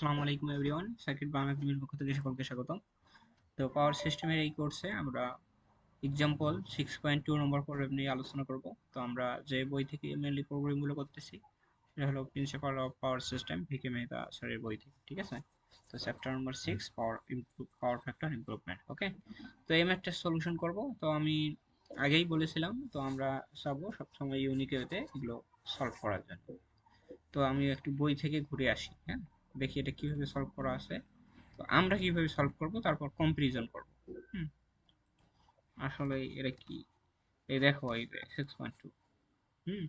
আসসালামু আলাইকুম everyone circuit Bangla টিভির পক্ষ থেকে সকলকে স্বাগতম। তো পাওয়ার সিস্টেমের এই কোর্সে আমরা example six point two number problem নিয়ে আলোচনা করব। তো আমরা যে বই থেকে মেনলি প্রবলেমগুলো করতেছি সেটা হলো principle of power system VK Mehta স্যারের বই থেকে ঠিক আছে? তো chapter number six power improve power factor improvement okay তো এই ম্যাথটা সলিউশন করব। তো আমি আগেই বলেছিলাম তো আমরা চাবো সবসময় ইউনিক ওয়েতে এগুলো সলভ করার জন্য। তো আমি একটু বই থেকে ঘুরে আসি হ্যাঁ? দেখি এটা কীভাবে সলভ করা আছে। তো আমরা কীভাবে সলভ করব, তারপর কম্পারিজন করব। আসলে এটা কি? এই দেখো, এই যে সিক্স পয়েন্ট টু হুম।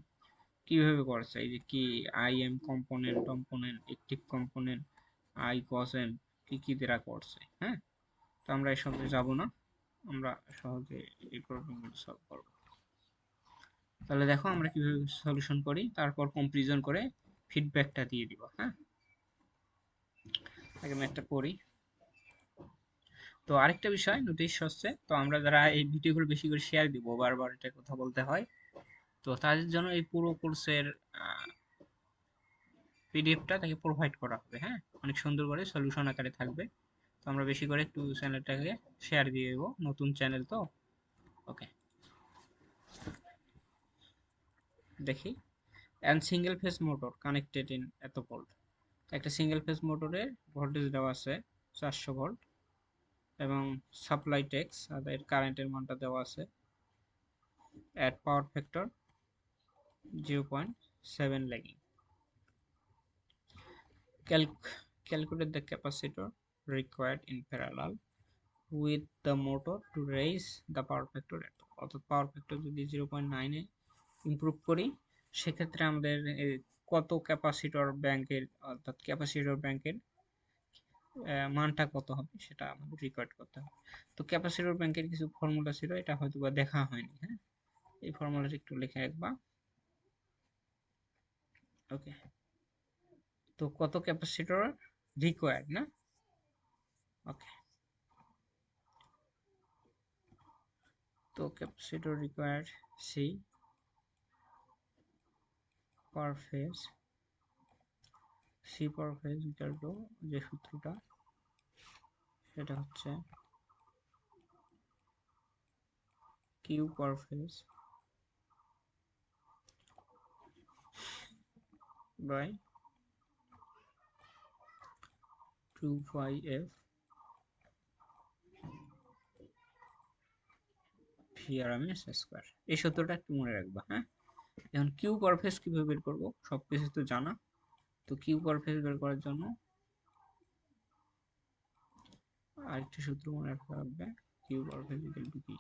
কীভাবে করছে? এই যে কি? I M component component active component I cos কি কি দ্বারা করছে? হ্যাঁ? তো আমরা এসব যাব না। আমরা সহজে এই প্রবলেমগুলো সলভ করব। তাহলে দেখো আমরা কীভাবে সলিউশন করি, তারপর কম্পারিজন করে ফিডব্যাকটা দিয়ে দিব হ্যাঁ? আগে ম্যাথটা পড়ি। তো আরেকটা বিষয় নোটিশ হচ্ছে, তো আমরা যারা এই ভিডিওগুলো বেশি করে শেয়ার দিব, বারবার এটা কথা বলতে হয়, তো তাদের জন্য এই পুরো কোর্সের পিডিএফটা তাকে প্রোভাইড করা হবে হ্যাঁ? অনেক সুন্দর করে সলিউশন আকারে থাকবে। তো আমরা বেশি করে একটু চ্যানেলটাকে শেয়ার দিয়ে দেবো, নতুন চ্যানেল তো? ওকে দেখি। And single phase motor connected in এত ভোল্ট একটা সিঙ্গেল ফেজ মোটরের ভোল্টেজ দেওয়া আছে চারশো ভোল্ট এবং সাপ্লাই টেক্স তাদের কারেন্টের মানটা দেওয়া আছে at power factor zero point seven lagging calculate the capacitor required in parallel with the motor to the power factor অর্থাৎ পাওয়ার ফ্যাক্টর যদি জিরো পয়েন্ট নাইনে ইমপ্রুভ করি, সেক্ষেত্রে আমাদের কত ক্যাপাসিটর ব্যাংকের অর্থাৎ ক্যাপাসিটর ব্যাংকের মানটা কত হবে সেটা আমাদের রেকর্ড করতে হবে। তো ক্যাপাসিটর ব্যাংকের কিছু ফর্মুলা ছিল, এটা হয়তো বা দেখা হয়নি হ্যাঁ? এই ফর্মুলাটা একটু লিখে রাখবা। ওকে তো কত ক্যাপাসিটর রিকোয়ার্ড না? ওকে তো capacitor required C per phase C per phase equal to যে সূত্রটা, সেটা হচ্ছে Q per phase by two phi F VRMS square এই সূত্রটা একটু মনে রাখবা হ্যাঁ? এখন কিউ পারফেস কীভাবে বের করব? সব কিছু তো জানা। তো কিউ পারফেস বের করার জন্য আরেকটা সূত্র মনে রাখতে হবে। Q per phase equal to কি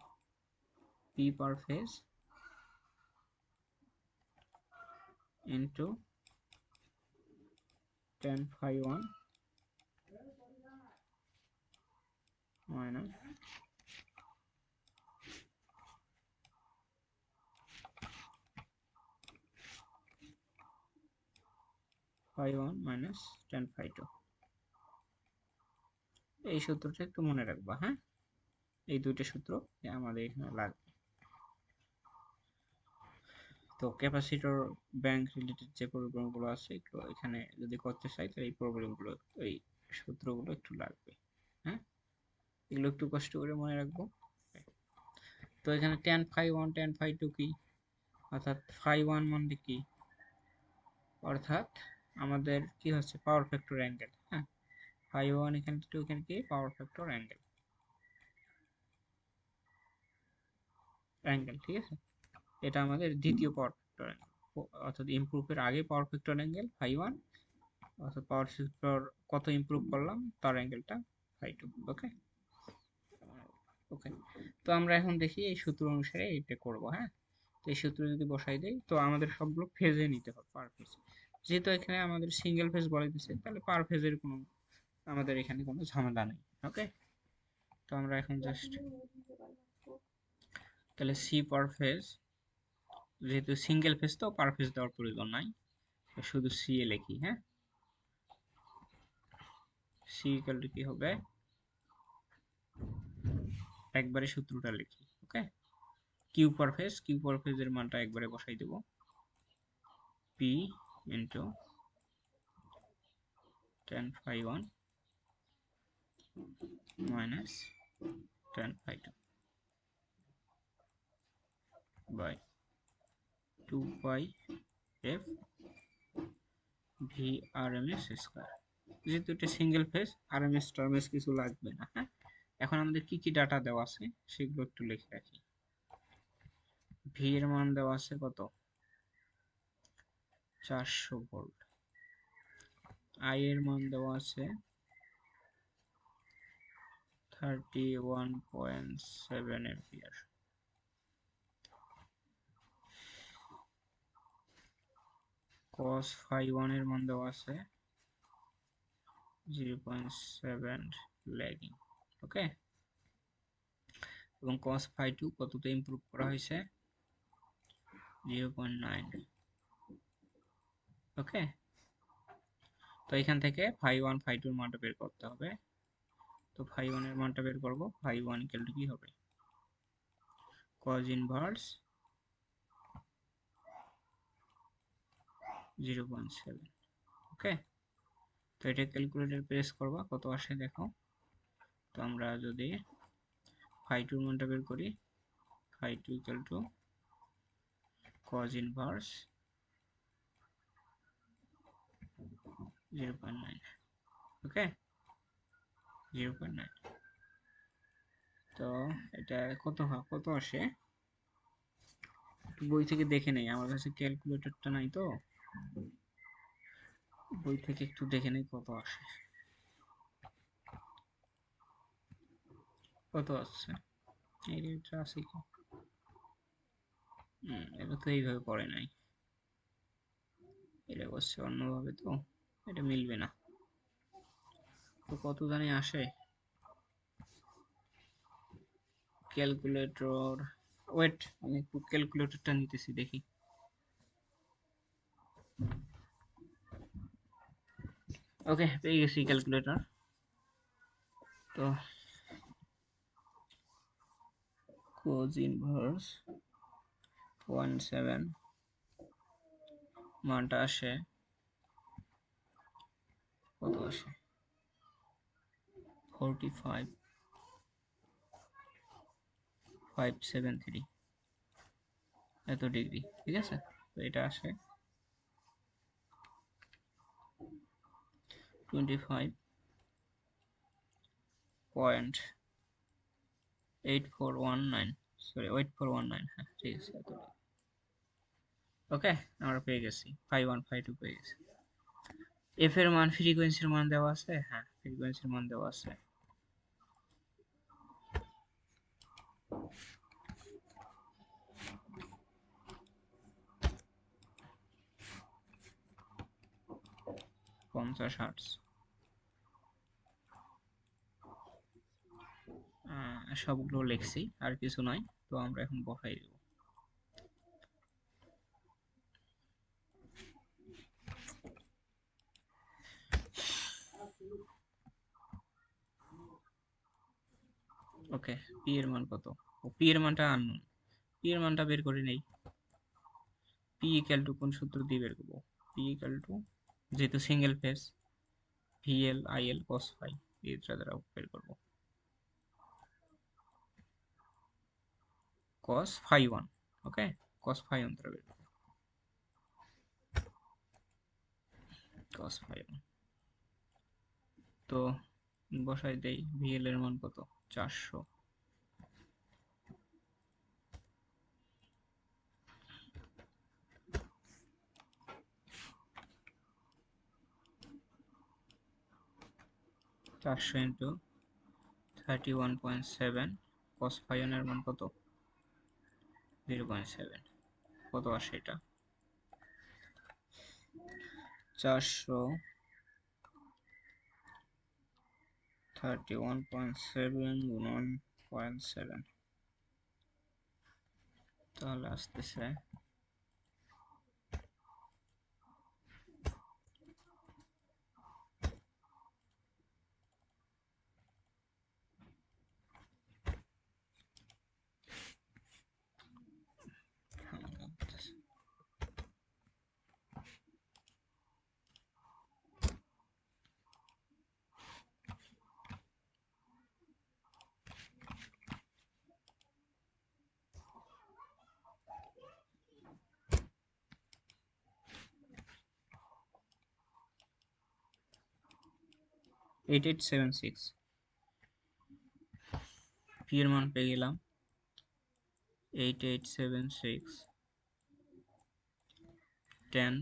P per phase into tan phi one minus phi one minus tan phi two এই সূত্রটা একটু মনে রাখবা হ্যাঁ? এই দুইটা সূত্র আমাদের এখানে লাগবে। তো ক্যাপাসিটর ব্যাংক রিলেটেড যে প্রবলেমগুলো আছে একটু এখানে যদি করতে চাই, তাহলে এই প্রবলেমগুলো, এই সূত্রগুলো একটু লাগবে হ্যাঁ? এগুলো একটু কষ্ট করে মনে রাখব। তো এখানে tan phi one tan phi two কি? অর্থাৎ ফাইভ ওয়ান মানে কি? অর্থাৎ আমাদের কি হচ্ছে? পাওয়ার ফ্যাক্টর অ্যাঙ্গেল হ্যাঁ? ফাইভ ওয়ান এখানে টু কি? পাওয়ার ফ্যাক্টর অ্যাঙ্গেল অ্যাঙ্গেল ঠিক আছে? এটা আমাদের দ্বিতীয় পাওয়ার ফ্যাক্টর অ্যাঙ্গেল অর্থাৎ ইমপ্রুভের আগে power factor angle phi one অর্থাৎ পাওয়ার ফ্যাক্টর কত ইমপ্রুভ করলাম? তার অ্যাঙ্গেলটা ফাইভ টু ওকে ওকে তো আমরা এখন দেখি এই সূত্র অনুসারে এটা করব হ্যাঁ? তো এই সূত্র যদি বসাই দেই, তো আমাদের সবগুলো ফেজে নিতে হবে পার ফেজ যেহেতু এখানে আমাদের সিঙ্গেল ফেজ বলে দিচ্ছে তাহলে পার ফেজের কোনো আমাদের এখানে কোনো ঝামেলা নেই ওকে তো আমরা এখন জাস্ট তাহলে সি পার ফেজ যেহেতু সিঙ্গেল ফেজ তো পার ফেজ দেওয়ার প্রয়োজন নাই, শুধু সি এ লিখি হ্যাঁ? সি ইকাল টু কি হবে? একবারে সূত্রটা লিখি okay Q per phase Q per ফেজের মানটা একবারে বসাই দেব। P phi one minus tan phi two by two pi F V R M S square যেহেতু এটা সিঙ্গেল ফেজ এস টার্মএস কিছু লাগবে না হ্যাঁ? এখন আমাদের কি কি ডাটা দেওয়া আছে, সেগুলো একটু লিখে রাখি। ভি এর মান দেওয়া আছে কত? চারশো ভোল্ট। আই এর মান দেওয়া আছে thirty one point seven ampere cos phi 1 এর মান দেওয়া আছে 0.7 ল্যাগিং ওকে এবং cos phi 2 কতটা ইমপ্রুভ করা হয়েছে? 0.9 ওকে? তো এখান থেকে 1 phi 2 এর মানটা বের করতে হবে। তো 1 এর মানটা বের করব 1 ইকুয়াল টু কি হবে? Cos inverse zero point seven okay? তো এটা ক্যালকুলেটর প্রেস করবা, কত আসে দেখো। তো আমরা যদি ফাই টুর মানটা বের করি phi two equal to cos inverse zero point nine okay zero point nine তো এটা কত হয়? কত আসে? বই থেকে দেখে নেই। আমার কাছে ক্যালকুলেটরটা নাই তো। বই থেকে একটু দেখে নেই কত আসে। কত আসছে? রেটটা আছে কি? এটা তো এইভাবে পড়ে নাই। এটা করছে অন্যভাবে তো। এটা মিলবে না। তো কত জানি আসে। ক্যালকুলেটর ওয়েট আমি একটু ক্যালকুলেটরটা নিতেছি, দেখি। ওকে পেয়ে গেছি ক্যালকুলেটর তো কোজ ইনভার্স ওয়ান সেভেন মানটা আসে। কত আসে? Forty five five seven three এত ডিগ্রি ঠিক আছে? তো এটা আসে twenty five point eight four one nine sorry eight four one nine হ্যাঁ ঠিক আছে, এত ওকে আমরা পেয়ে গেছি ফাইভ ওয়ান ফাইভ টু পেয়ে গেছি। এফ এর মান ফ্রিকোয়েন্সির মান দেওয়া আছে? হ্যাঁ ফ্রিকোয়েন্সির মান দেওয়া আছে। পঞ্চাশ হার্টস সবগুলো লিখছি, আর কিছু নয় তো আমরা এখন বসাই দেব ওকে পি এর মান কত? ও পি এর মানটা আননোন পি এর মানটা বের করে নেই। পি ইকুয়াল টু কোন সূত্র দিয়ে বের করব? পি ইকুয়াল টু যেহেতু single phase VL IL cos phi এটা দ্বারা বের করব। Cos phi 1 okay? Cos phi 1 দ্বারা বের করব। Cos phi 1 তো বসাই দেই ভিএল এর মান কত? 400 চারশো into thirty one point seven cos ফাইনের মান কত? Zero point seven. কত আসে এটা? চারশো thirty one point seven one point seven. তাহলে আসতেছে eight eight seven six P এর মান পেয়ে গেলাম। Eight eight seven six ten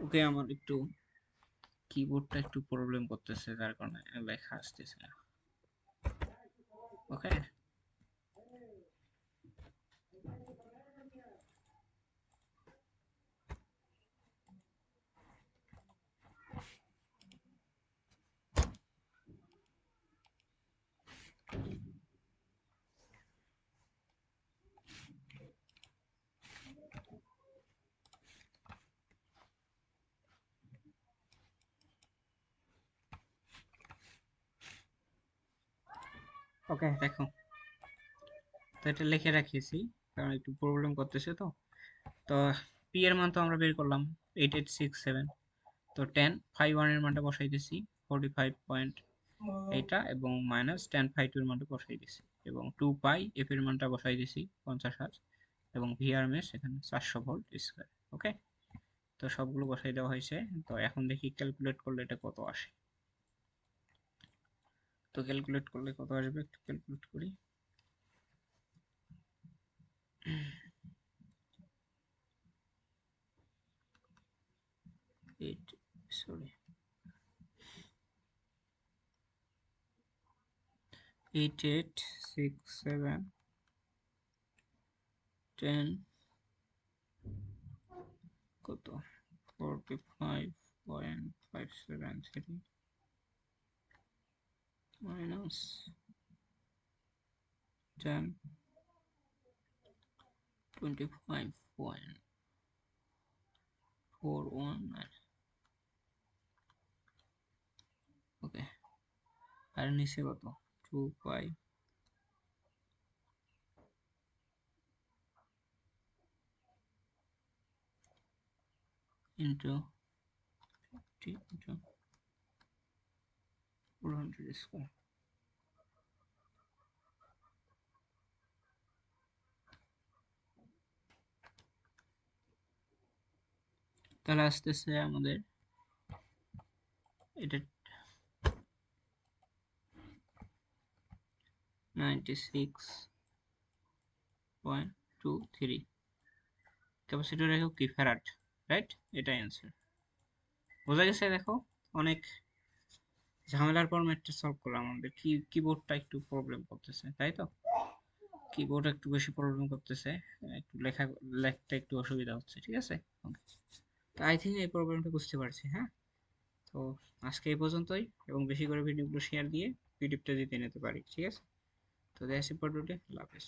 okay আমার একটু কিবোর্ডটা একটু প্রবলেম করতেছে যার কারণে লেখা আসতেছে না। ওকে ওকে দেখো। তো এটা লিখে রাখিয়েছি, কারণ একটু প্রবলেম করতেছে তো। তো পি এর মান তো আমরা বের করলাম এইট এইট সিক্স সেভেন তো টেন ফাইভ মানটা বসাই দিছি ফোরটি ফাইভ পয়েন্ট এইটা এবং মাইনাস টেন ফাইভ টু এর মানটা বসাই দিছি এবং টু পাই এফ এর মানটা বসাই দিছি পঞ্চাশ হাজার এবং ভিআর মেস এখানে চারশো ভোল্ট স্কোয়ার ওকে তো সবগুলো বসাই দেওয়া হয়েছে। তো এখন দেখি ক্যালকুলেট করলে এটা কত আসে। তো ক্যালকুলেট করলে কত আসবে? একটু ক্যালকুলেট করি। Eight sorry eight eight six seven tan কত? Forty five point five seven three minus 10 25 point 419 ওকে আর নিচে কত 2 পাই into 50 into 400 square তাহলে আসতেছে আমাদের এটা ninety six point two three capacitor রেখো কি ফ্যারাট রাইট এটাই অ্যান্সার বোঝা গেছে দেখো অনেক ঝামেলার পর ম্যাথটা সলভ করলাম আমাদের কি কিবোর্ডটা একটু প্রবলেম করতেছে, তাই তো? কিবোর্ড একটু বেশি প্রবলেম করতেছে, একটু লেখা, লেখতে একটু অসুবিধা হচ্ছে, ঠিক আছে? তো আই থিঙ্ক এই প্রবলেমটা বুঝতে পারছি হ্যাঁ? তো আজকে এই পর্যন্তই, এবং বেশি করে ভিডিওগুলো শেয়ার দিয়ে পিডিএফটা দিতে নিতে পারি, ঠিক আছে? তো পর আল্লাহ হাফেজ।